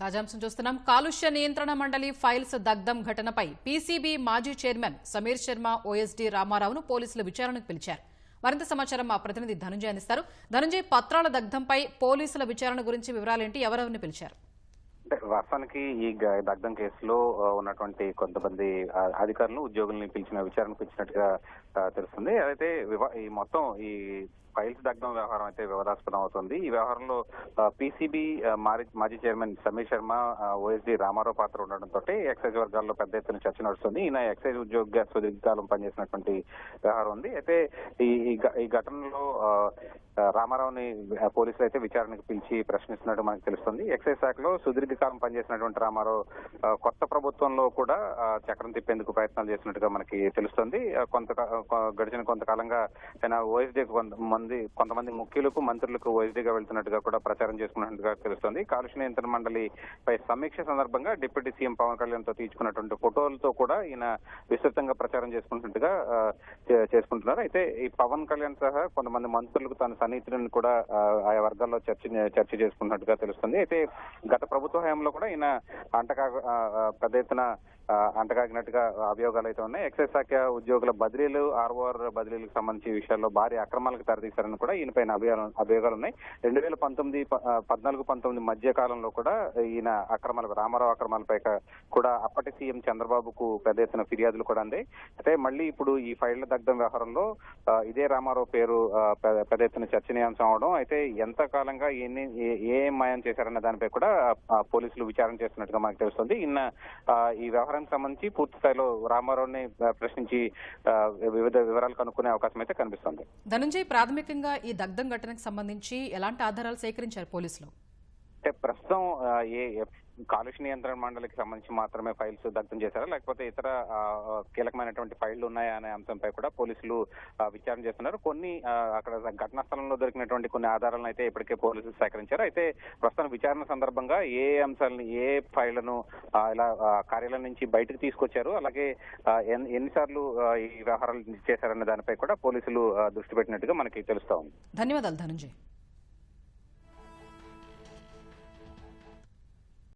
తాజాంశం చూస్తున్నాం. కాలుష్య నియంత్రణ మండలి ఫైల్స్ దగ్ధం ఘటనపై పీసీబీ మాజీ చైర్మన్ సమీర్ శర్మ ఓఎస్డీ రామారావును పోలీసులు విచారణకు పిలిచారు. మరింత సమాచారం మా ప్రతినిధి ధనుంజయ్ అందిస్తారు. ధనుంజయ్ పత్రాల దగ్ధంపై పోలీసుల విచారణ గురించి వివరాలేంటి? ఎవరెవరిని పిలిచారు? వాస్తవానికి ఈ దగ్ధం కేసులో ఉన్నటువంటి కొంతమంది అధికారులు ఉద్యోగుల్ని పిలిచిన విచారణకు పిలిచినట్టుగా తెలుస్తుంది. అయితే ఈ మొత్తం ఈ ఫైల్స్ దగ్ధం వ్యవహారం అయితే వివాదాస్పదం అవుతుంది. ఈ వ్యవహారంలో పీసీబీ మాజీ చైర్మన్ సమీర్ శర్మ ఓఎస్డీ రామారావు పాత్ర ఉండడంతో ఎక్సైజ్ వర్గాల్లో పెద్ద ఎత్తున చర్చ నడుస్తుంది. ఈయన ఎక్సైజ్ ఉద్యోగ సుదీర్ఘకాలం పనిచేసినటువంటి వ్యవహారం ఉంది. అయితే ఈ ఈ ఘటనలో రామారావుని పోలీసులు అయితే విచారణకు పిలిచి ప్రశ్నిస్తున్నట్టు మనకు తెలుస్తుంది. ఎక్సైజ్ శాఖలో సుదీర్ఘకాలం పనిచేసినటువంటి రామారావు కొత్త ప్రభుత్వంలో కూడా చక్రం తిప్పేందుకు ప్రయత్నాలు చేసినట్టుగా మనకి తెలుస్తుంది. కొంత గడిచిన కొంతకాలంగా ఆయన ఓఎస్డీ కొంతమంది కొంతమంది ముఖ్యులకు మంత్రులకు ఓఎస్డీగా వెళ్తున్నట్టుగా కూడా ప్రచారం చేసుకున్నట్టుగా తెలుస్తుంది. కాలుష్య నియంత్రణ మండలి పై సమీక్ష సందర్భంగా డిప్యూటీ సీఎం పవన్ కళ్యాణ్తో తీసుకున్నటువంటి ఫోటోలతో కూడా ఈయన విస్తృతంగా ప్రచారం చేసుకుంటున్నట్టుగా చేసుకుంటున్నారు. అయితే ఈ పవన్ కళ్యాణ్ సహా కొంతమంది మంత్రులకు తన సన్నిహితులను కూడా ఆయా వర్గాల్లో చర్చ చర్చ చేసుకున్నట్టుగా తెలుస్తుంది. అయితే గత ప్రభుత్వ హయాంలో కూడా ఈయన అంటకా పెద్ద ఎత్తున అంటకాగినట్టుగా అభియోగాలు అయితే ఉన్నాయి. ఎక్సైజ్ శాఖ ఉద్యోగుల బదిలీలు ఆర్ఓఆర్ బదిలీలకు సంబంధించి విషయాల్లో భారీ అక్రమాలకు తెరతీశారని కూడా ఈయన పైన అభియోగాలు ఉన్నాయి. రెండు వేల పంతొమ్మిది పద్నాలుగు పంతొమ్మిది మధ్య కాలంలో కూడా ఈయన అక్రమాలు రామారావు అక్రమాలపై కూడా అప్పటి సీఎం చంద్రబాబుకు పెద్ద ఎత్తున ఫిర్యాదులు కూడా అందాయి. అయితే మళ్ళీ ఇప్పుడు ఈ ఫైళ్ళ దగ్ధం వ్యవహారంలో ఇదే రామారావు పేరు పెద్ద ఎత్తున చర్చనీయాంశం అవడం అయితే ఎంత కాలంగా ఏ- ఏ మాయం చేశారన్న దానిపై కూడా పోలీసు పోలీసులు విచారణ చేస్తున్నట్టుగా మనకు తెలుస్తుంది. ఇన్న ఈ వ్యవహారానికి సంబంధించి పూర్తి స్థాయిలో రామారావుని ప్రశ్నించి వివిధ వివరాలు కనుక్కునే అవకాశం అయితే కనిపిస్తుంది. ధనుంజయ్ ప్రాథమికంగా ఈ దగ్ధం ఘటనకు సంబంధించి ఎలాంటి ఆధారాలు సేకరించారు పోలీసులు? అంటే ప్రస్తుతం ఏ కాలుష్య నియంత్రణ మండలికి సంబంధించి మాత్రమే ఫైల్స్ దగ్ధం చేశారా? లేకపోతే ఇతర కీలకమైనటువంటి ఫైళ్ళు ఉన్నాయా అనే అంశంపై కూడా పోలీసులు విచారణ చేస్తున్నారు. కొన్ని అక్కడ ఘటనా స్థలంలో దొరికినటువంటి కొన్ని ఆధారాలను అయితే ఇప్పటికే పోలీసులు సేకరించారు. అయితే ప్రస్తుతం విచారణ సందర్భంగా ఏ అంశాలను ఏ ఫైళ్ళను ఇలా కార్యాలయం నుంచి బయటకు తీసుకొచ్చారు? అలాగే ఎన్నిసార్లు ఈ వ్యవహారాలు చేశారనే దానిపై కూడా పోలీసులు దృష్టి పెట్టినట్టుగా మనకి తెలుస్తా ఉంది. ధన్యవాదాలు ధనంజయ్.